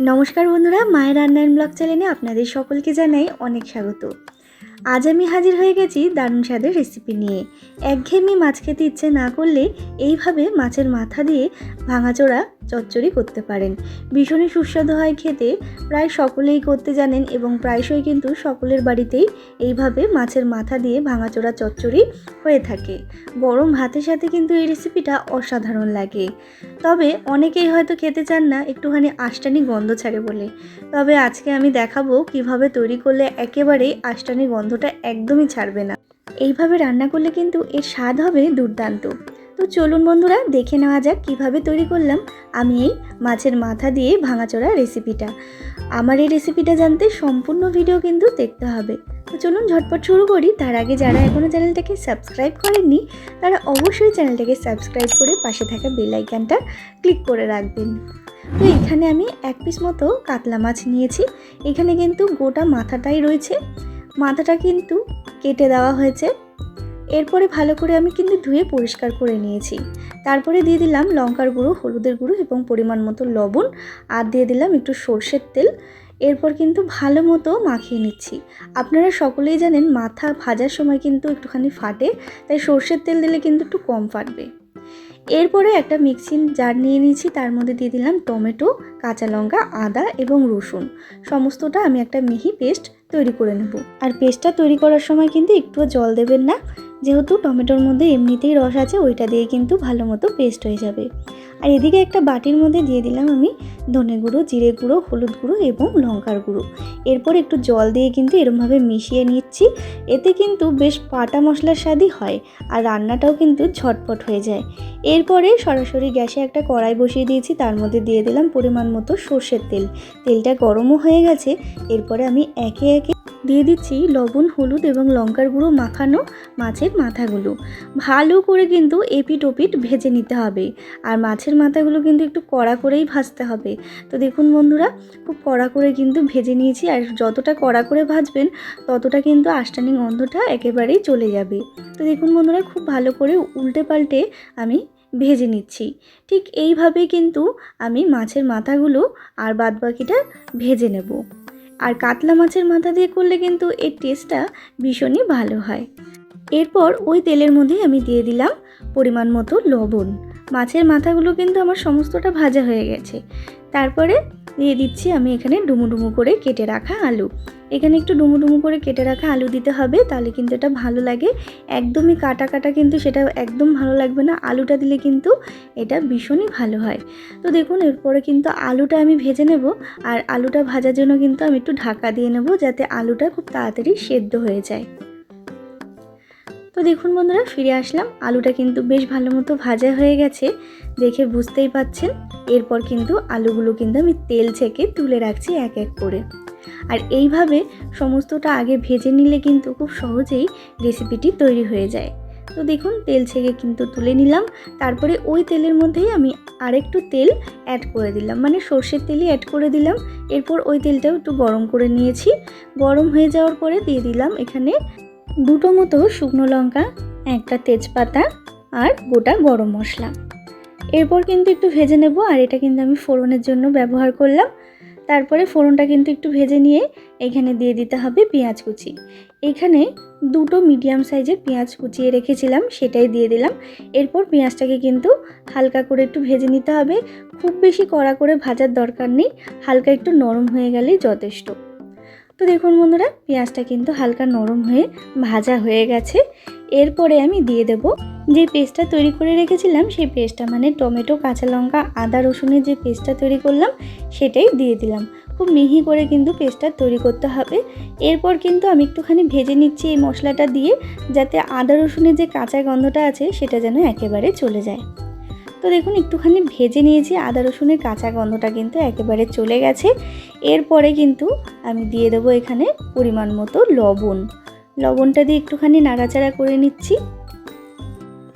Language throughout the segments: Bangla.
নমস্কার বন্ধুরা, মায়ের রান্নার ব্লগ চ্যানেলে আপনাদের সকলকে জানাই অনেক স্বাগত। আজ আমি হাজির হয়ে গেছি দারুণ স্বাদের রেসিপি নিয়ে। একঘেয়েমি মাছ খেতে ইচ্ছে না করলে এইভাবে মাছের মাথা দিয়ে ভাঙাচোরা চচ্চড়ি করতে পারেন। ভীষণই সুস্বাদু হয় খেতে। প্রায় সকলেই করতে জানেন এবং প্রায়শই কিন্তু সকলের বাড়িতেই এইভাবে মাছের মাথা দিয়ে ভাঙাচোরা চচ্চড়ি হয়ে থাকে। গরম ভাতের সাথে কিন্তু এই রেসিপিটা অসাধারণ লাগে। তবে অনেকেই হয়তো খেতে চান না, একটুখানি আষ্টানি গন্ধ ছাড়ে বলে। তবে আজকে আমি দেখাবো কীভাবে তৈরি করলে একেবারেই আষ্টানি গন্ধটা একদমই ছাড়বে না। এইভাবে রান্না করলে কিন্তু এর স্বাদ হবে দুর্দান্ত। তো চলুন বন্ধুরা, দেখে নেওয়া যাক কীভাবে তৈরি করলাম আমি এই মাছের মাথা দিয়ে ভাঙাচোরা রেসিপিটা। আমার এই রেসিপিটা জানতে সম্পূর্ণ ভিডিও কিন্তু দেখতে হবে। তো চলুন ঝটপট শুরু করি। তার আগে যারা এখনও চ্যানেলটাকে সাবস্ক্রাইব করেননি, তারা অবশ্যই চ্যানেলটাকে সাবস্ক্রাইব করে পাশে থাকা বেল আইকনটা ক্লিক করে রাখবেন। তো এখানে আমি এক পিস মতো কাতলা মাছ নিয়েছি। এখানে কিন্তু গোটা মাথাটাই রয়েছে। মাথাটা কিন্তু কেটে দেওয়া হয়েছে। এরপরে ভালো করে আমি কিন্তু ধুয়ে পরিষ্কার করে নিয়েছি। তারপরে দিয়ে দিলাম লঙ্কার গুঁড়ো, হলুদের গুঁড়ো এবং পরিমাণ মতো লবণ আর দিয়ে দিলাম একটু সর্ষের তেল। এরপর কিন্তু ভালো মতো মাখিয়ে নিচ্ছি। আপনারা সকলেই জানেন মাথা ভাজার সময় কিন্তু একটুখানি ফাটে, তাই সর্ষের তেল দিলে কিন্তু একটু কম ফাটবে। এরপরে একটা মিক্সিং জার নিয়ে নিয়েছি, তার মধ্যে দিয়ে দিলাম টমেটো, কাঁচা লঙ্কা, আদা এবং রসুন। সমস্তটা আমি একটা মিহি পেস্ট তৈরি করে নেব। আর পেস্টটা তৈরি করার সময় কিন্তু একটুও জল দেবেন না। যেহেতু টমেটোর মধ্যে এমনিতেই রস আছে ওইটা দিয়ে কিন্তু ভালো মতো পেস্ট হয়ে যাবে। আর এদিকে একটা বাটির মধ্যে দিয়ে দিলাম আমি ধনে গুঁড়ো, জিরে গুঁড়ো, হলুদ গুঁড়ো এবং লঙ্কার গুঁড়ো। এরপর একটু জল দিয়ে কিন্তু এরমভাবে মিশিয়ে নিচ্ছি। এতে কিন্তু বেশ পাটা মশলার স্বাদই হয় আর রান্নাটাও কিন্তু ঝটপট হয়ে যায়। এরপরে সরাসরি গ্যাসে একটা কড়াই বসিয়ে দিয়েছি, তার মধ্যে দিয়ে দিলাম পরিমাণ মতো সর্ষের তেল। তেলটা গরমও হয়ে গেছে, এরপরে আমি একে একে দিয়ে দিচ্ছি লবণ, হলুদ এবং লঙ্কার গুঁড়ো মাখানো মাছের মাথাগুলো। ভালো করে কিন্তু এপিট ওপিট ভেজে নিতে হবে। আর মাছের মাথাগুলো কিন্তু একটু কড়া করেই ভাজতে হবে। তো দেখুন বন্ধুরা, খুব কড়া করে কিন্তু ভেজে নিয়েছি আর যতটা কড়া করে ভাজবেন, ততটা কিন্তু আষ্টানি গন্ধটা একেবারেই চলে যাবে। তো দেখুন বন্ধুরা, খুব ভালো করে উল্টে পাল্টে আমি ভেজে নিচ্ছি। ঠিক এইভাবেই কিন্তু আমি মাছের মাথাগুলো আর বাদবাকিটা ভেজে নেব। আর কাতলা মাছের মাথা দিয়ে করলে কিন্তু এর টেস্টটা ভীষণই ভালো হয়। এরপর ওই তেলের মধ্যে আমি দিয়ে দিলাম পরিমাণ মতো লবণ। মাছের মাথাগুলো কিন্তু আমার সমস্তটা ভাজা হয়ে গেছে। তারপরে দিয়ে দিচ্ছি আমি এখানে ডুমু ডুমু করে কেটে রাখা আলু। এখানে একটু ডুমু ডুমু করে কেটে রাখা আলু দিতে হবে, তাহলে কিন্তু এটা ভালো লাগে। একদমই কাটা কাটা কিন্তু সেটা একদম ভালো লাগবে না, আলুটা দিলে কিন্তু এটা ভীষণই ভালো হয়। তো দেখুন, এরপরে কিন্তু আলুটা আমি ভেজে নেব, আর আলুটা ভাজার জন্য কিন্তু আমি একটু ঢাকা দিয়ে নেব, যাতে আলুটা খুব তাড়াতাড়ি সেদ্ধ হয়ে যায়। তো দেখুন বন্ধুরা, ফিরে আসলাম। আলুটা কিন্তু বেশ ভালো মতো ভাজা হয়ে গেছে, দেখে বুঝতেই পাচ্ছেন। এরপর কিন্তু আলুগুলো কিন্তু আমি তেল ছেঁকে তুলে রাখছি এক এক করে। আর এইভাবে সমস্তটা আগে ভেজে নিলে কিন্তু খুব সহজেই রেসিপিটি তৈরি হয়ে যায়। তো দেখুন, তেল ছেঁকে কিন্তু তুলে নিলাম। তারপরে ওই তেলের মধ্যেই আমি আরেকটু তেল অ্যাড করে দিলাম। মানে সর্ষের তেলই অ্যাড করে দিলাম। এরপর ওই তেলটাও একটু গরম করে নিয়েছি। গরম হয়ে যাওয়ার পরে দিয়ে দিলাম এখানে দুটো মতো শুকনো লঙ্কা, একটা তেজপাতা আর গোটা গরম মশলা। এরপর কিন্তু একটু ভেজে নেব, আর এটা কিন্তু আমি ফোড়নের জন্য ব্যবহার করলাম। তারপরে ফোড়নটা কিন্তু একটু ভেজে নিয়ে এখানে দিয়ে দিতে হবে পেঁয়াজ কুচি। এখানে দুটো মিডিয়াম সাইজের পেঁয়াজ কুচিয়ে রেখেছিলাম, সেটাই দিয়ে দিলাম। এরপর পেঁয়াজটাকে কিন্তু হালকা করে একটু ভেজে নিতে হবে। খুব বেশি কড়া করে ভাজার দরকার নেই, হালকা একটু নরম হয়ে গেলেই যথেষ্ট। তো দেখুন বন্ধুরা, পেঁয়াজটা কিন্তু হালকা নরম হয়ে ভাজা হয়ে গেছে। এরপরে আমি দিয়ে দেব যে পেস্টটা তৈরি করে রেখেছিলাম, সেই পেস্টটা মানে টমেটো, কাঁচা লঙ্কা, আদা, রসুনের যে পেস্টটা তৈরি করলাম, সেটাই দিয়ে দিলাম। খুব মিহি করে কিন্তু পেস্টটা তৈরি করতে হবে। এরপর কিন্তু আমি একটুখানি ভেজে নিচ্ছি এই মশলাটা দিয়ে, যাতে আদা, রসুনের যে কাঁচা গন্ধটা আছে, সেটা যেন একেবারে চলে যায়। তো দেখুন, একটুখানি ভেজে নিয়েছি। আদা, রসুনের কাঁচা গন্ধটা কিন্তু একেবারে চলে গেছে। এরপরে কিন্তু আমি দিয়ে দেবো এখানে পরিমাণ মতো লবণ। লবণটা দিয়ে একটুখানি নাড়াচাড়া করে নিচ্ছি।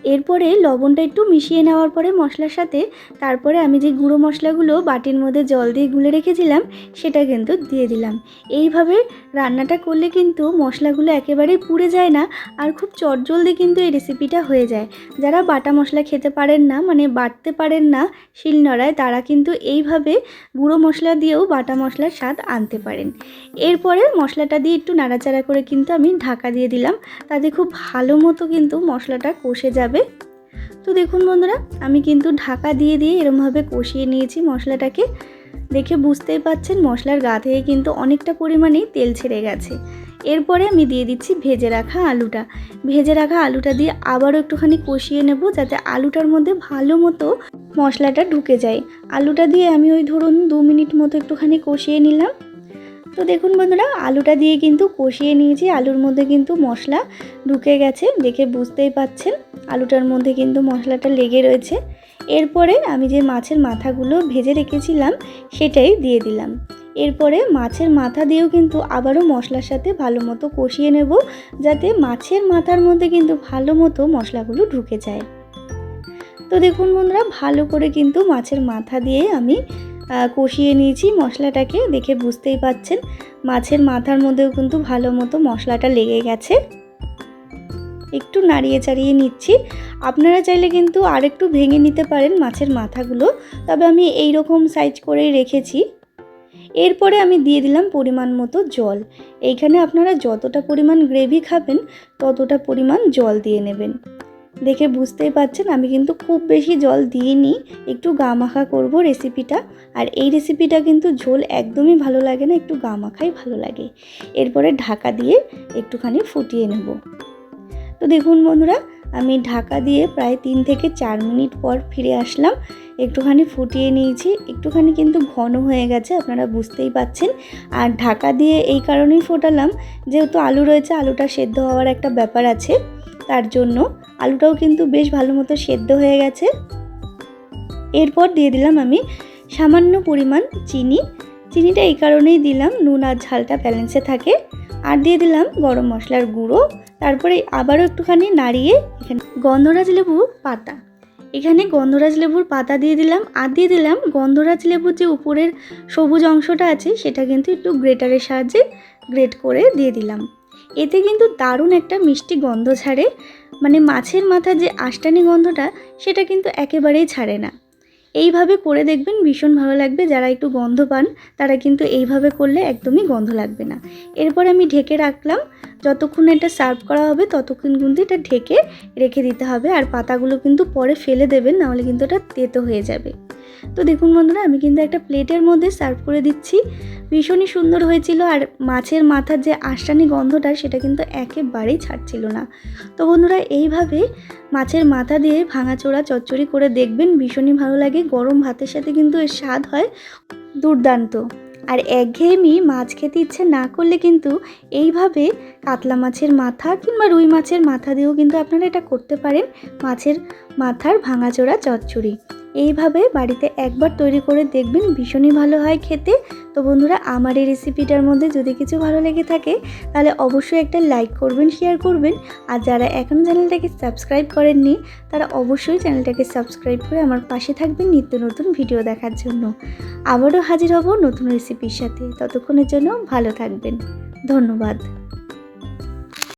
এরপরে লবণটা একটু মিশিয়ে নেওয়ার পরে মশলার সাথে তারপরে আমি যে গুঁড়ো মশলাগুলো বাটির মধ্যে জল দিয়ে গুলে রেখেছিলাম, সেটা কিন্তু দিয়ে দিলাম। এইভাবে রান্নাটা করলে কিন্তু মশলাগুলো একেবারেই পুড়ে যায় না আর খুব চটজলদি কিন্তু এই রেসিপিটা হয়ে যায়। যারা বাটা মশলা খেতে পারেন না মানে বাটতে পারেন না শিলনোড়ায়, তারা কিন্তু এইভাবে গুঁড়ো মশলা দিয়েও বাটা মশলার স্বাদ আনতে পারেন। এরপরে মশলাটা দিয়ে একটু নাড়াচাড়া করে কিন্তু আমি ঢাকা দিয়ে দিলাম। তাতে খুব ভালো মতো কিন্তু মশলাটা কষে যাবে। তো দেখুন বন্ধুরা, আমি কিন্তু ঢাকা দিয়ে দিয়ে এরমভাবে কষিয়ে নিয়েছি মশলাটাকে। দেখে বুঝতেই পাচ্ছেন মশলার গা থেকে কিন্তু অনেকটা পরিমাণেই তেল ছেড়ে গেছে। এরপরে আমি দিয়ে দিচ্ছি ভেজে রাখা আলুটা। ভেজে রাখা আলুটা দিয়ে আবারও একটুখানি কষিয়ে নেব যাতে আলুটার মধ্যে ভালো মতো মশলাটা ঢুকে যায়। আলুটা দিয়ে আমি ওই ধরুন দু মিনিট মতো একটুখানি কষিয়ে নিলাম। তো দেখুন বন্ধুরা, আলুটা দিয়ে কিন্তু কষিয়ে নিয়েছি। আলুর মধ্যে কিন্তু মশলা ঢুকে গেছে দেখে বুঝতেই পাচ্ছেন। আলুটার মধ্যে কিন্তু মশলাটা লেগে রয়েছে। এরপরে আমি যে মাছের মাথাগুলো ভেজে রেখেছিলাম, সেটাই দিয়ে দিলাম। এরপরে মাছের মাথা দিয়েও কিন্তু আবারও মশলার সাথে ভালো মতো কষিয়ে নেব, যাতে মাছের মাথার মধ্যে কিন্তু ভালো মতো মশলাগুলো ঢুকে যায়। তো দেখুন বন্ধুরা, ভালো করে কিন্তু মাছের মাথা দিয়ে আমি কষিয়ে নিয়েছি। মশলাটাকে দেখে বুঝতেই পাচ্ছেন, মাছের মাথার মধ্যেও কিন্তু ভালো মতো মশলাটা লেগে গেছে। একটু নাড়িয়ে চাড়িয়ে নিচ্ছি। আপনারা চাইলে কিন্তু আরেকটু ভেঙে নিতে পারেন মাছের মাথাগুলো, তবে আমি এই রকম সাইজ করেই রেখেছি। এরপরে আমি দিয়ে দিলাম পরিমাণ মতো জল। এইখানে আপনারা যতটা পরিমাণ গ্রেভি খাবেন, ততটা পরিমাণ জল দিয়ে নেবেন। দেখে বুঝতেই পাচ্ছেন আমি কিন্তু খুব বেশি জল দিইনি। একটু গা মাখা করব রেসিপিটা আর এই রেসিপিটা কিন্তু ঝোল একদমই ভালো লাগে না, একটু গা মাখাই ভালো লাগে। এরপরে ঢাকা দিয়ে একটুখানি ফুটিয়ে নেব। তো দেখুন বন্ধুরা, আমি ঢাকা দিয়ে প্রায় তিন থেকে চার মিনিট পর ফিরে আসলাম। একটুখানি ফুটিয়ে নিয়েছি। একটুখানি কিন্তু ঘন হয়ে গেছে, আপনারা বুঝতেই পাচ্ছেন। আর ঢাকা দিয়ে এই কারণেই ফোটালাম, যেহেতু আলু রয়েছে, আলুটা সেদ্ধ হওয়ার একটা ব্যাপার আছে। তার জন্য। আলুটাও কিন্তু বেশ ভালো মতো সেদ্ধ হয়ে গেছে। এরপর দিয়ে দিলাম আমি সামান্য পরিমাণ চিনি। চিনিটা এই কারণেই দিলাম, নুন আর ঝালটা ব্যালেন্সে থাকে। আর দিয়ে দিলাম গরম মশলার গুঁড়ো। তারপরে আবারও একটুখানি নাড়িয়ে এখানে গন্ধরাজ লেবুর পাতা। এখানে গন্ধরাজ লেবুর পাতা দিয়ে দিলাম। আর দিয়ে দিলাম গন্ধরাজ লেবুর যে উপরের সবুজ অংশটা আছে, সেটা কিন্তু একটু গ্রেটারের সাহায্যে গ্রেট করে দিয়ে দিলাম। এতে কিন্তু দারুণ একটা মিষ্টি গন্ধ ছাড়ে। মানে মাছের মাথার যে আষ্টানি গন্ধটা, সেটা কিন্তু একেবারেই ছাড়ে না। এইভাবে করে দেখবেন ভীষণ ভালো লাগবে। যারা একটু গন্ধ পান, তারা কিন্তু এইভাবে করলে একদমই গন্ধ লাগবে না। এরপর আমি ঢেকে রাখলাম। যতক্ষণ এটা সার্ভ করা হবে, ততক্ষণ কিন্তু এটা ঢেকে রেখে দিতে হবে। আর পাতাগুলো কিন্তু পরে ফেলে দেবেন, নাহলে কিন্তু এটা তেতো হয়ে যাবে। তো দেখুন বন্ধুরা, আমি কিন্তু একটা প্লেটের মধ্যে সার্ভ করে দিচ্ছি। ভীষণই সুন্দর হয়েছিল আর মাছের মাথার যে আষ্টানি গন্ধটা, সেটা কিন্তু একেবারেই ছাড়ছিল না। তো বন্ধুরা, এইভাবে মাছের মাথা দিয়ে ভাঙাচোড়া চচ্চড়ি করে দেখবেন, ভীষণই ভালো লাগে। গরম ভাতের সাথে কিন্তু এর স্বাদ হয় দুর্দান্ত। আর একঘেয়েমি মাছ খেতে ইচ্ছে না করলে কিন্তু এইভাবে কাতলা মাছের মাথা কিংবা রুই মাছের মাথা দিয়েও কিন্তু আপনারা এটা করতে পারেন, মাছের মাথার ভাঙাচোড়া চচ্চড়ি। এইভাবে বাড়িতে একবার তৈরি করে দেখবেন ভীষণই ভালো হয় খেতে। তো বন্ধুরা, আমার এই রেসিপিটার মধ্যে যদি কিছু ভালো লেগে থাকে, তাহলে অবশ্যই একটা লাইক করবেন শেয়ার করবেন। আর যারা এখনও চ্যানেলটাকে সাবস্ক্রাইব করেননি, তারা অবশ্যই চ্যানেলটাকে সাবস্ক্রাইব করে আমার পাশে থাকবেন নিত্য নতুন ভিডিও দেখার জন্য। আবারও হাজির হব নতুন রেসিপির সাথে। ততক্ষণের জন্য ভালো থাকবেন। ধন্যবাদ।